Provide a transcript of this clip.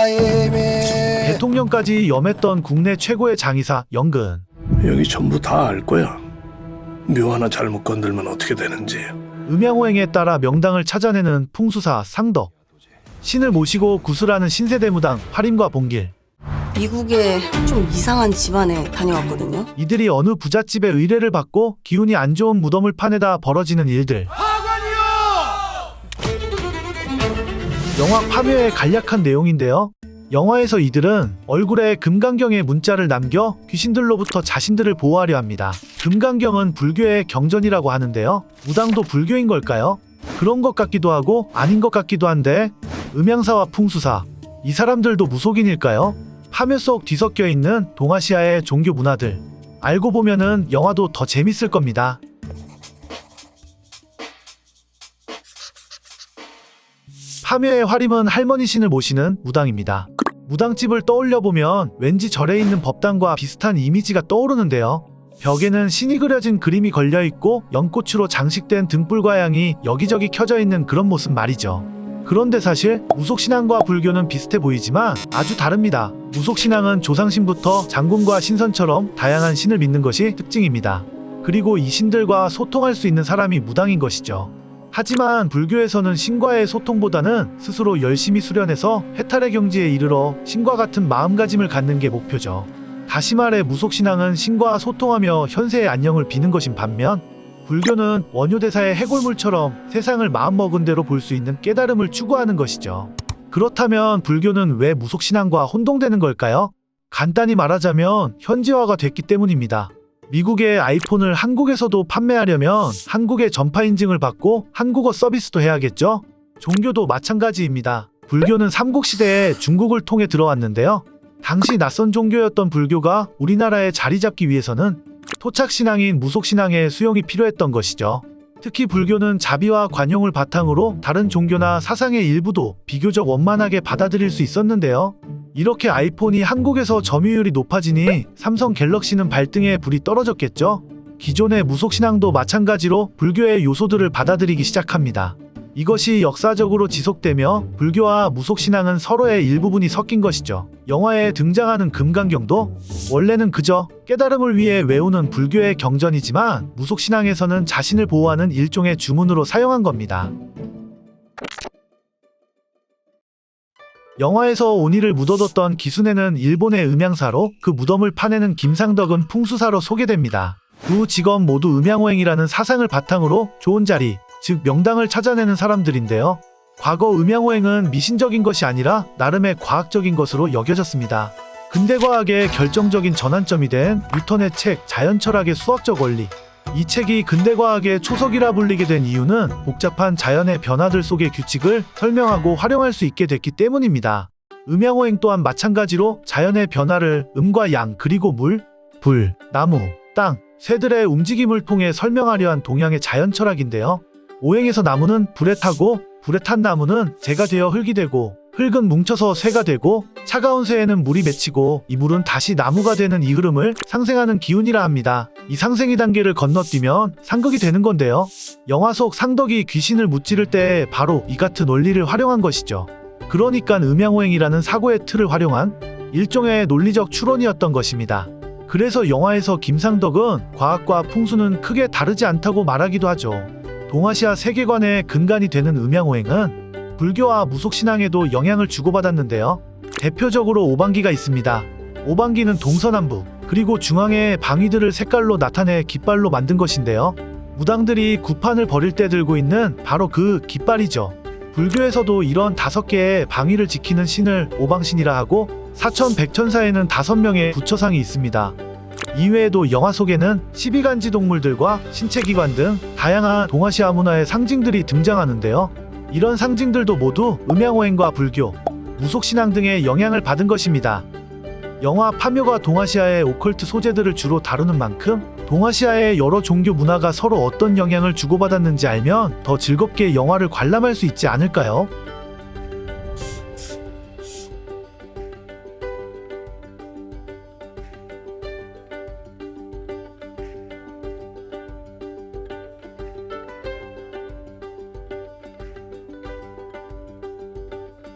유세차임에 대통령까지 염했던 국내 최고의 장의사 영근. 여기 전부 다 알 거야. 묘 하나 잘못 건들면 어떻게 되는지. 음양호행에 따라 명당을 찾아내는 풍수사 상덕. 신을 모시고 구슬하는 신세대 무당 화림과 봉길. 미국에 좀 이상한 집안에 다녀왔거든요. 이들이 어느 부잣집의 의뢰를 받고 기운이 안 좋은 무덤을 파내다 벌어지는 일들. 영화 파묘의 간략한 내용인데요. 영화에서 이들은 얼굴에 금강경의 문자를 남겨 귀신들로부터 자신들을 보호하려 합니다. 금강경은 불교의 경전이라고 하는데요. 무당도 불교인 걸까요? 그런 것 같기도 하고 아닌 것 같기도 한데 음양사와 풍수사 이 사람들도 무속인일까요? 파묘 속 뒤섞여 있는 동아시아의 종교 문화들 알고 보면은 영화도 더 재밌을 겁니다. 파묘의 화림은 할머니 신을 모시는 무당입니다. 무당집을 떠올려 보면 왠지 절에 있는 법당과 비슷한 이미지가 떠오르는데요. 벽에는 신이 그려진 그림이 걸려 있고 연꽃으로 장식된 등불과 향이 여기저기 켜져 있는 그런 모습 말이죠. 그런데 사실 무속신앙과 불교는 비슷해 보이지만 아주 다릅니다. 무속신앙은 조상신부터 장군과 신선처럼 다양한 신을 믿는 것이 특징입니다. 그리고 이 신들과 소통할 수 있는 사람이 무당인 것이죠. 하지만 불교에서는 신과의 소통보다는 스스로 열심히 수련해서 해탈의 경지에 이르러 신과 같은 마음가짐을 갖는 게 목표죠. 다시 말해 무속신앙은 신과 소통하며 현세의 안녕을 비는 것인 반면 불교는 원효대사의 해골물처럼 세상을 마음먹은 대로 볼 수 있는 깨달음을 추구하는 것이죠. 그렇다면 불교는 왜 무속신앙과 혼동되는 걸까요? 간단히 말하자면 현지화가 됐기 때문입니다. 미국의 아이폰을 한국에서도 판매하려면 한국의 전파 인증을 받고 한국어 서비스도 해야겠죠? 종교도 마찬가지입니다. 불교는 삼국시대에 중국을 통해 들어왔는데요. 당시 낯선 종교였던 불교가 우리나라에 자리 잡기 위해서는 토착신앙인 무속신앙의 수용이 필요했던 것이죠. 특히 불교는 자비와 관용을 바탕으로 다른 종교나 사상의 일부도 비교적 원만하게 받아들일 수 있었는데요. 이렇게 아이폰이 한국에서 점유율이 높아지니 삼성 갤럭시는 발등에 불이 떨어졌겠죠. 기존의 무속신앙도 마찬가지로 불교의 요소들을 받아들이기 시작합니다. 이것이 역사적으로 지속되며 불교와 무속신앙은 서로의 일부분이 섞인 것이죠. 영화에 등장하는 금강경도 원래는 그저 깨달음을 위해 외우는 불교의 경전이지만 무속신앙에서는 자신을 보호하는 일종의 주문으로 사용한 겁니다. 영화에서 오니를 묻어뒀던 기순애는 일본의 음양사로 그 무덤을 파내는 김상덕은 풍수사로 소개됩니다. 두 직업 모두 음양호행이라는 사상을 바탕으로 좋은 자리, 즉 명당을 찾아내는 사람들인데요. 과거 음양호행은 미신적인 것이 아니라 나름의 과학적인 것으로 여겨졌습니다. 근대 과학의 결정적인 전환점이 된 뉴턴의 책 자연철학의 수학적 원리. 이 책이 근대 과학의 초석이라 불리게 된 이유는 복잡한 자연의 변화들 속의 규칙을 설명하고 활용할 수 있게 됐기 때문입니다. 음양호행 또한 마찬가지로 자연의 변화를 음과 양 그리고 물, 불, 나무, 땅, 새들의 움직임을 통해 설명하려 한 동양의 자연 철학인데요. 오행에서 나무는 불에 타고 불에 탄 나무는 재가 되어 흙이 되고 흙은 뭉쳐서 쇠가 되고 차가운 쇠에는 물이 맺히고 이 물은 다시 나무가 되는 이 흐름을 상생하는 기운이라 합니다. 이 상생이 단계를 건너뛰면 상극이 되는 건데요. 영화 속 상덕이 귀신을 무찌를 때 바로 이 같은 원리를 활용한 것이죠. 그러니까 음양호행이라는 사고의 틀을 활용한 일종의 논리적 추론이었던 것입니다. 그래서 영화에서 김상덕은 과학과 풍수는 크게 다르지 않다고 말하기도 하죠. 동아시아 세계관의 근간이 되는 음양호행은 불교와 무속신앙에도 영향을 주고받았는데요. 대표적으로 오방기가 있습니다. 오방기는 동서남북, 그리고 중앙에 방위들을 색깔로 나타내 깃발로 만든 것인데요. 무당들이 구판을 벌일 때 들고 있는 바로 그 깃발이죠. 불교에서도 이런 다섯 개의 방위를 지키는 신을 오방신이라 하고 사천 백천사에는 다섯 명의 부처상이 있습니다. 이외에도 영화 속에는 12간지 동물들과 신체기관 등 다양한 동아시아 문화의 상징들이 등장하는데요. 이런 상징들도 모두 음양호행과 불교, 무속신앙 등의 영향을 받은 것입니다. 영화 파묘가 동아시아의 오컬트 소재들을 주로 다루는 만큼 동아시아의 여러 종교 문화가 서로 어떤 영향을 주고받았는지 알면 더 즐겁게 영화를 관람할 수 있지 않을까요?